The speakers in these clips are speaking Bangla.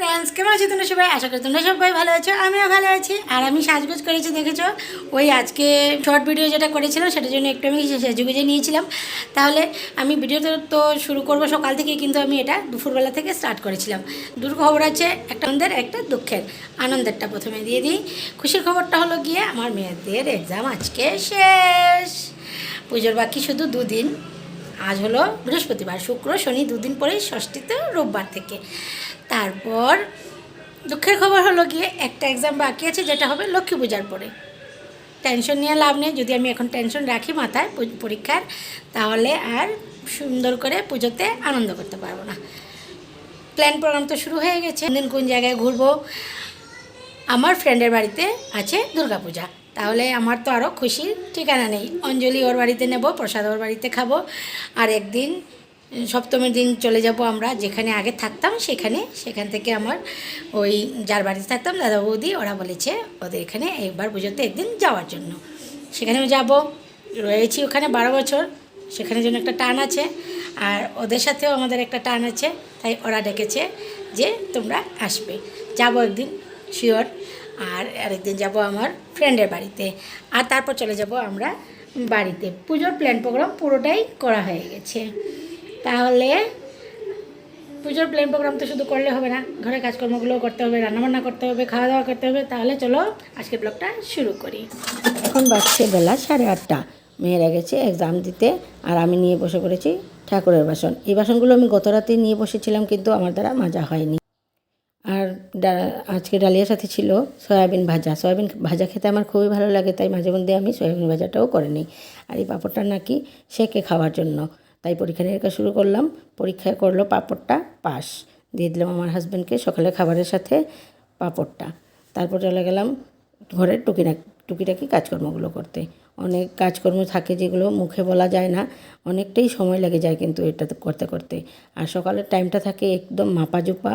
ফ্রেন্ডস কেমন আছো তোমরা সবাই? আশা করি তোমরা সবাই ভালো আছো, আমিও ভালো আছি। আর আমি সাজগোজ করেছি, দেখেছ? ওই আজকে শর্ট ভিডিও যেটা করেছিলাম, সেটার জন্য একটু আমি সেজুগুজে নিয়েছিলাম। তাহলে আমি ভিডিওটা তো শুরু করব সকাল থেকে কিন্তু আমি এটা দুপুরবেলা থেকে স্টার্ট করেছিলাম। দুটো খবর আছে একটা আনন্দের, একটা দুঃখের। আনন্দেরটা প্রথমে দিয়ে দিই। খুশির খবরটা হলো গিয়ে, আমার মেয়েদের এক্সাম আজকে শেষ। পুজোর বাকি শুধু দুদিন। আজ হলো বৃহস্পতিবার, শুক্র, শনি, দুদিন পরেই ষষ্ঠীতে রোববার থেকে। তারপর দুঃখের খবর হলো গিয়ে একটা এক্সাম বাকি আছে, যেটা হবে লক্ষ্মী পূজার পরে। টেনশন নিয়ে লাভ নেই, যদি আমি এখন টেনশন রাখি মাথায় পরীক্ষার, তাহলে আর সুন্দর করে পুজোতে আনন্দ করতে পারব না। প্ল্যান প্রোগ্রাম তো শুরু হয়ে গেছে দিন কোন জায়গায় ঘুরবো। আমার ফ্রেন্ডের বাড়িতে আছে দুর্গাপূজা, তাহলে আমার তো আরও খুশির ঠিকানা নেই। অঞ্জলি ওর বাড়িতে নেব, প্রসাদ ওর বাড়িতে খাব, আর একদিন সপ্তমীর দিন চলে যাব আমরা, যেখানে আগে থাকতাম সেখানে, সেখান থেকে আমার ওই যার বাড়িতে থাকতাম দাদা বৌদি, ওরা বলেছে ওদের এখানে একবার পুজোতে একদিন যাওয়ার জন্য। সেখানেও যাব, রয়েছি ওখানে বারো বছর সেখানে জন্য একটা টান আছে, আর ওদের সাথেও আমাদের একটা টান আছে, তাই ওরা ডেকেছে যে তোমরা আসবে। যাব একদিন শিওর আর আরেকদিন যাব আমার ফ্রেন্ডের বাড়িতে। আর তারপর চলে যাব আমরা বাড়িতে। পুজোর প্ল্যান প্রোগ্রাম পুরোটাই করা হয়ে গেছে। তাহলে পুজোর প্ল্যান প্রোগ্রাম তো শুধু করলে হবে না, ঘরের কাজকর্মগুলোও করতে হবে, রান্নাবান্না করতে হবে খাওয়া দাওয়া করতে হবে, তাহলে চলো আজকের ব্লগটা শুরু করি। এখন বাজছে বেলা সাড়ে আটটা, মেয়েরা গেছে এক্সাম দিতে আর আমি নিয়ে বসে পড়েছি ঠাকুরের বাসন। এই বাসনগুলো আমি গত রাতে নিয়ে বসেছিলাম কিন্তু আমার দ্বারা মাজা হয়নি। আর আজকে ডালিয়ার সাথে ছিল সয়াবিন ভাজা। সয়াবিন ভাজা খেতে আমার খুবই ভালো লাগে, তাই মাঝে মধ্যে আমি সয়াবিন ভাজাটাও করে নিই। আর এই পাঁপড়টা নাকি সেকে খাওয়ার জন্য। তাই পরীক্ষা নিরীক্ষা শুরু করলাম। পরীক্ষায় করল পাঁপড়টা, পাস। দিয়ে দিলাম আমার হাজব্যান্ডকে সকালে খাবারের সাথে পাঁপড়টা। তারপর চলে গেলাম ঘরের টুকিনা, টুকিটাকি কাজকর্মগুলো করতে। অনেক কাজকর্ম থাকে যেগুলো মুখে বলা যায় না, অনেকটাই সময় লেগে যায় কিন্তু এটা করতে করতে। আর সকালের টাইমটা থাকে একদম মাপাজুপা,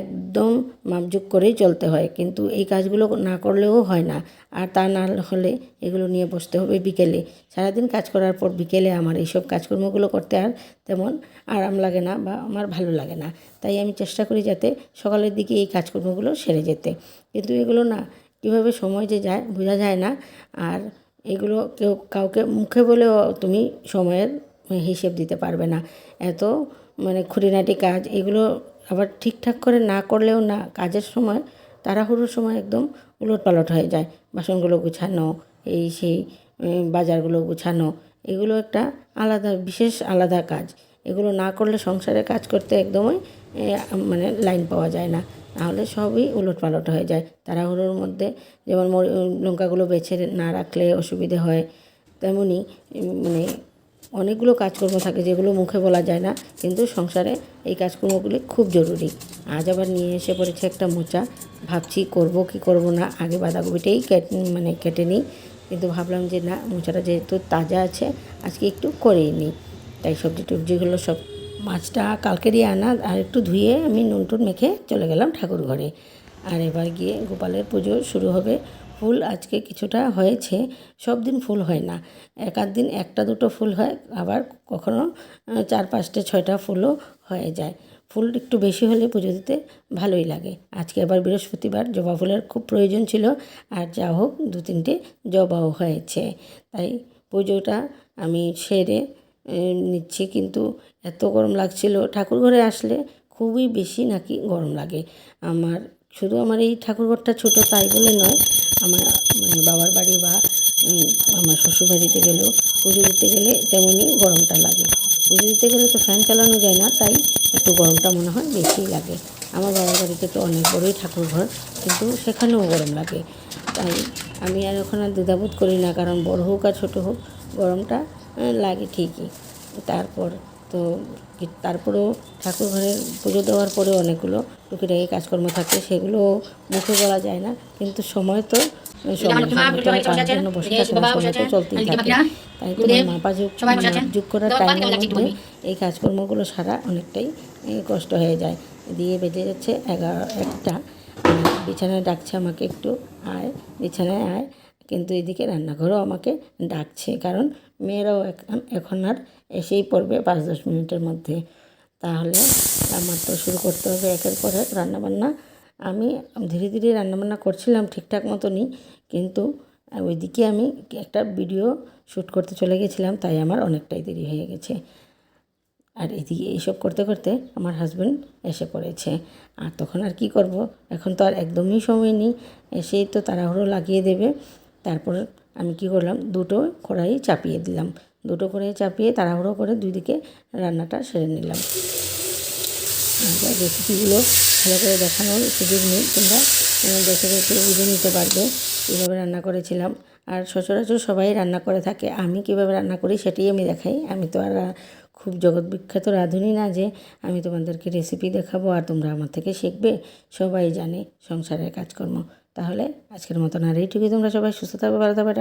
একদম মাপজুক করেই চলতে হয়। কিন্তু এই কাজগুলো না করলেও হয় না। আর তা না হলে এগুলো নিয়ে বসতে হবে বিকেলে। সারাদিন কাজ করার পর বিকেলে আমার এইসব কাজকর্মগুলো করতে আর তেমন আরাম লাগে না বা আমার ভালো লাগে না। তাই আমি চেষ্টা করি যাতে সকালের দিকে এই কাজকর্মগুলো সেরে যেতে। কিন্তু এগুলো না কীভাবে সময় যে যায়, বোঝা যায় না। আর এগুলো কেউ কাউকে মুখে বলেও তুমি সময়ের হিসেব দিতে পারবে না। এত মানে খুঁটিনাটি কাজ, এগুলো আবার ঠিকঠাক করে না করলেও না, কাজের সময়, তাড়াহুড়োর সময় একদম উলটপালট হয়ে যায়। বাসনগুলো গুছানো, এই সেই বাজারগুলো গুছানো, এগুলো একটা আলাদা, বিশেষ আলাদা কাজ। এগুলো না করলে সংসারে কাজ করতে একদমই মানে লাইন পাওয়া যায় না। নাহলে সবই উলট পালট হয়ে যায়। তাড়াহুড়োর মধ্যে যেমন লঙ্কাগুলো বেছে না রাখলে অসুবিধে হয়, তেমনি মানে অনেকগুলো কাজকর্ম থাকে যেগুলো মুখে বলা যায় না, কিন্তু সংসারে এই কাজকর্মগুলি খুব জরুরি। আজ আবার নিয়ে এসে পড়েছে একটা মোচা। ভাবছি করব কি করব না, আগে বাঁধাকপিটাই মানে কেটে নিই। কিন্তু ভাবলাম যে না, মোচাটা যেহেতু তাজা আছে, আজকে একটু করেই নিই। তাই সবজি টবজিগুলো সব মাছটা কালকেরই আনা, আর একটু ধুয়ে আমি নুন টুন মেখে চলে গেলাম ঠাকুর ঘরে। আর এবার গিয়ে গোপালের পুজো শুরু হবে। ফুল আজকে কিছুটা হয়েছে, সব দিন ফুল হয় না। এক দিন একটা দুটো ফুল হয়, আবার কখনো চার পাঁচটা ছয়টা ফুলও হয়ে যায়। ফুল একটু বেশি হলে পুজো দিতে ভালোই লাগে। আজকে আবার বৃহস্পতিবার, জবা ফুলের খুব প্রয়োজন ছিল, আর যা হোক দু তিনটে জবাও হয়েছে। তাই পুজোটা আমি সেরে নিচ্ছি কিন্তু এত গরম লাগছিল। ঠাকুর ঘরে আসলে খুবই বেশি নাকি গরম লাগে। আমার, শুধু আমার এই ঠাকুরঘরটা ছোট তাই বলে নয়, আমার মানে বাবার বাড়ি বা আমার শ্বশুর বাড়িতে গেলেও পুজো দিতে গেলে তেমনই গরমটা লাগে। পুজো দিতে গেলে তো ফ্যান চালানো যায় না, তাই একটু গরমটা মনে হয় বেশিই লাগে। আমার বাবার বাড়িতে তো অনেক বড়ই ঠাকুর ঘর, কিন্তু সেখানেও গরম লাগে। তাই আমি আর ওখানে দ্বিধাবোধ করি না, কারণ বড় হোক আর ছোটো হোক, গরমটা লাগে ঠিকই। তারপর তো তারপরেও ঠাকুর ঘরে পুজো দেওয়ার পরে অনেকগুলো টুকিটাকি কাজকর্ম থাকে সেগুলো মুখে বলা যায় না কিন্তু সময় তো যুগ করার টাইমের মধ্যে এই কাজকর্মগুলো সারা অনেকটাই কষ্ট হয়ে যায়। দিয়ে বেজে যাচ্ছে এগারো একটা। বিছানায় ডাকছে আমাকে একটু আয় বিছানায় আয়। কিন্তু এদিকে রান্নাঘরও আমাকে ডাকছে, কারণ মেয়েরাও এখন এখন আর এসেই পড়বে পাঁচ দশ মিনিটের মধ্যে। তাহলে আমার তো শুরু করতে হবে একের পর এক রান্নাবান্না। আমি ধীরে ধীরে রান্নাবান্না করছিলাম ঠিকঠাক মতনই, কিন্তু ওইদিকে আমি একটা ভিডিও শ্যুট করতে চলে গেছিলাম, তাই আমার অনেকটাই দেরি হয়ে গেছে। আর এদিকে এইসব করতে করতে আমার হাজব্যান্ড এসে পড়েছে। আর তখন আর কি করব? এখন তো আর একদমই সময় নেই, এসেই তো তাড়াহুড়ো লাগিয়ে দেবে। তারপর আমি কি করলাম, দুটো কড়াই চাপিয়ে দিলাম। দুটো কড়াই চাপিয়ে তাড়াহুড়ো করে দুই দিকে রান্নাটা সেরে নিলাম। রেসিপিগুলো ভালো করে দেখানোর সুযোগ নেই। তোমরা দেখে দেখে বুঝে নিতে পারবে কীভাবে রান্না করেছিলাম। আর সচরাচর সবাই রান্না করে থাকে, আমি কীভাবে রান্না করি সেটাই আমি দেখাই। আমি তো আর খুব জগৎ বিখ্যাত রাঁধুনি না যে আমি তোমাদেরকে রেসিপি দেখাবো আর তোমরা আমার থেকে শিখবে, সবাই জানে সংসারের কাজকর্ম। তাহলে আজকের মতন আর এইটুকুই। তোমরা সবাই সুস্থ থাকবে ভালো থাকবে